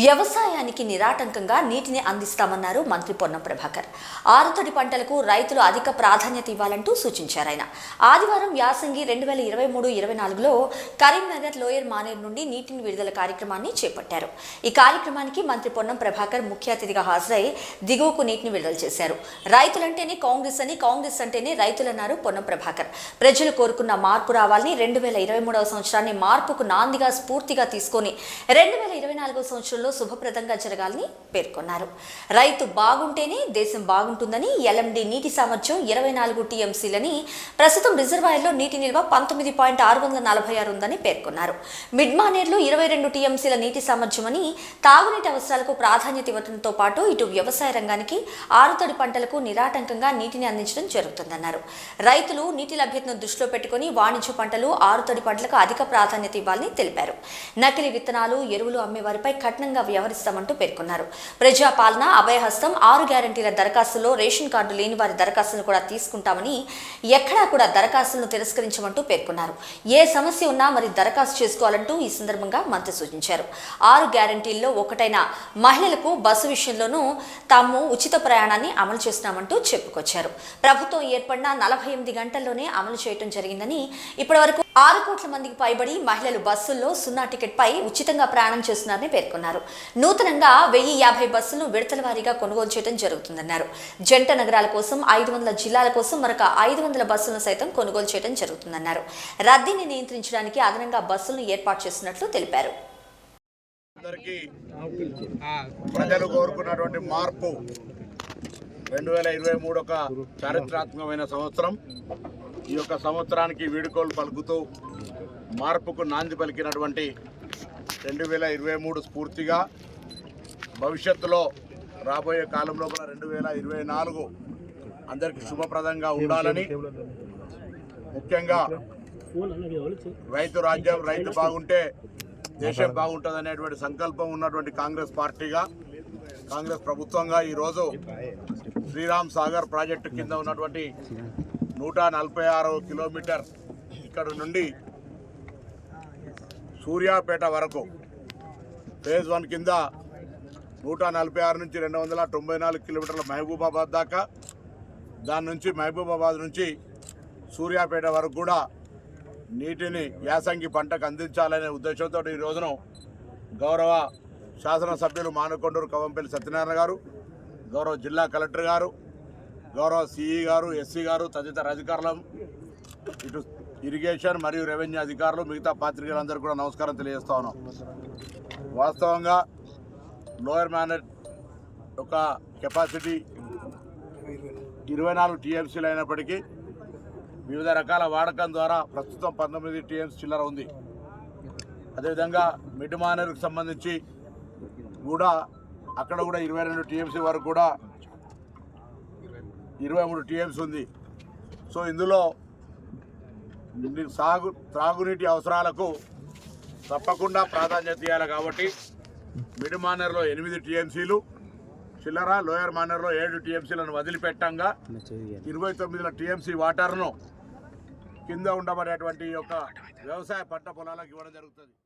వ్యవసాయానికి నిరాటంకంగా నీటిని అందిస్తామన్నారు మంత్రి పొన్నం ప్రభాకర్. ఆరుతడి పంటలకు రైతులు అధిక ప్రాధాన్యత ఇవ్వాలంటూ సూచించారు ఆయన. ఆదివారం యాసంగి రెండు వేల ఇరవై మూడు ఇరవై నాలుగులో కరీంనగర్ లోయర్ మానేరు నుండి నీటిని విడుదల కార్యక్రమాన్ని చేపట్టారు. ఈ కార్యక్రమానికి మంత్రి పొన్నం ప్రభాకర్ ముఖ్య అతిథిగా హాజరై దిగువకు నీటిని విడుదల చేశారు. రైతులంటేనే కాంగ్రెస్ అని కాంగ్రెస్ అంటేనే రైతులన్నారు పొన్నం ప్రభాకర్. ప్రజలు కోరుకున్న మార్పు రావాలని రెండు వేల ఇరవై మూడవ సంవత్సరాన్ని మార్పుకు నాందిగా స్ఫూర్తిగా తీసుకొని రెండు వేల ఇరవై నాలుగో సంవత్సరంలో శుభప్రదంగా జరగాలని పేర్కొన్నారు. రైతు బాగుంటేనే దేశం బాగుంటుందని ఎల్ఎండి నీటి సామర్థ్యం ఇరవై నాలుగు టీఎంసీలని ప్రస్తుతం రిజర్వాయర్లో నీటి నిల్వ పంతొమ్మిది పాయింట్ ఆరు వందల నలభై ఆరు ఉందని పేర్కొన్నారు. మిడ్మానేర్లో ఇరవై రెండు టీఎంసీల నీటి సామర్థ్యమని తాగునీటి అవసరాలకు ప్రాధాన్యత ఇవ్వడంతో పాటు ఇటు వ్యవసాయ రంగానికి ఆరుతడి పంటలకు నిరాటంకంగా నీటిని అందించడం జరుగుతుందన్నారు. రైతులు నీటి లభ్యతను దృష్టిలో పెట్టుకుని వాణిజ్య పంటలు ఆరుతడి పంటలకు అధిక ప్రాధాన్యత ఇవ్వాలని తెలిపారు. నకిలీ విత్తనాలు ఎరువులు అమ్మే వారిపై కఠిన కఠినంగా వ్యవహరిస్తామంటూ పేర్కొన్నారు. ప్రజాపాలన అభయహస్తం ఆరు గ్యారంటీల దరఖాస్తులో రేషన్ కార్డు లేని వారి దరఖాస్తులను కూడా తీసుకుంటామని ఎక్కడా కూడా దరఖాస్తులను తిరస్కరించమంటూ పేర్కొన్నారు. ఏ సమస్య ఉన్నా మరి దరఖాస్తు చేసుకోవాలంటూ ఈ సందర్భంగా మంత్రి సూచించారు. ఆరు గ్యారంటీల్లో ఒకటైన మహిళలకు బస్సు విషయంలోనూ తాము ఉచిత ప్రయాణాన్ని అమలు చేస్తున్నామంటూ చెప్పుకొచ్చారు. ప్రభుత్వం ఏర్పడిన నలభై ఎనిమిది గంటల్లోనే అమలు చేయడం జరిగిందని ఇప్పటివరకు ఆరు కోట్ల మందికి పైబడి మహిళలు బస్సుల్లో సున్నా టికెట్ పై ఉచితంగా ప్రయాణం చేస్తున్నారని పేర్కొన్నారు. నూతనంగా వెయ్యి యాభై బస్సులను విడతల వారీగా కొనుగోలు చేయడం జరుగుతుందన్నారు. జంట నగరాల కోసం ఐదు వందల జిల్లాల కోసం మరొక ఐదు వందల బస్సులను సైతం కొనుగోలు చేయడం జరుగుతుందన్నారు. రద్దీని నియంత్రించడానికి అదనంగా బస్సులను ఏర్పాటు చేస్తున్నట్లు తెలిపారు. అందరికీ ప్రజలు కోరుకున్నటువంటి మార్పు. రెండు వేల ఇరవై మూడు ఒక చారిత్రాత్మకమైన సంవత్సరం. ఈ యొక్క సంవత్సరానికి వీడుకోలు పలుకుతూ మార్పుకు నాంది పలికినటువంటి రెండు వేల ఇరవై మూడు స్ఫూర్తిగా భవిష్యత్తులో రాబోయే కాలం లోపల రెండు వేల ఇరవై నాలుగు అందరికీ శుభప్రదంగా ఉండాలని ముఖ్యంగా రైతు రాజ్యం రైతు బాగుంటే దేశం బాగుంటుంది అనేటువంటి సంకల్పం ఉన్నటువంటి కాంగ్రెస్ పార్టీగా కాంగ్రెస్ ప్రభుత్వంగా ఈరోజు శ్రీరామ్ సాగర్ ప్రాజెక్టు కింద ఉన్నటువంటి నూట నలభై ఆరు కిలోమీటర్ ఇక్కడ నుండి సూర్యాపేట వరకు. ఫేజ్ వన్ కింద నూట నలభై ఆరు నుంచి రెండు వందల తొంభై నాలుగు కిలోమీటర్ల మహబూబాబాద్ దాకా. దాని నుంచి మహబూబాబాద్ నుంచి సూర్యాపేట వరకు కూడా నీటిని యాసంగి పంటకు అందించాలనే ఉద్దేశంతో ఈ రోజున గౌరవ శాసనసభ్యులు మానకొండూరు కవంపల్లి సత్యనారాయణ గారు గౌరవ జిల్లా కలెక్టర్ గారు గౌరవ సిఈ గారు ఎస్సీ గారు తదితర అధికారులు ఇటు ఇరిగేషన్ మరియు రెవెన్యూ అధికారులు మిగతా పాత్రికేయులందరూ కూడా నమస్కారం తెలియజేస్తా ఉన్నాం. వాస్తవంగా లోయర్ మేనర్ యొక్క కెపాసిటీ ఇరవై నాలుగు టీఎంసీలు అయినప్పటికీ వివిధ రకాల వాడకం ద్వారా ప్రస్తుతం పంతొమ్మిది టీఎంసీ చిల్లర ఉంది. అదేవిధంగా మిడ్ మానర్కి సంబంధించి కూడా అక్కడ కూడా ఇరవై రెండు టీఎంసీ వరకు కూడా ఇరవై మూడు టీఎంసీ ఉంది. సో ఇందులో సాగు త్రాగునీటి అవసరాలకు తప్పకుండా ప్రాధాన్యత ఇవ్వాలి కాబట్టి మిడ్ మానర్లో ఎనిమిది టీఎంసీలు చిల్లర లోయర్ మానర్లో ఏడు టీఎంసీలను వదిలిపెట్టంగా ఇరవై తొమ్మిది టీఎంసీ వాటర్ను కింద ఉండబడేటువంటి యొక్క వ్యవసాయ పంట పొలాలకు ఇవ్వడం జరుగుతుంది.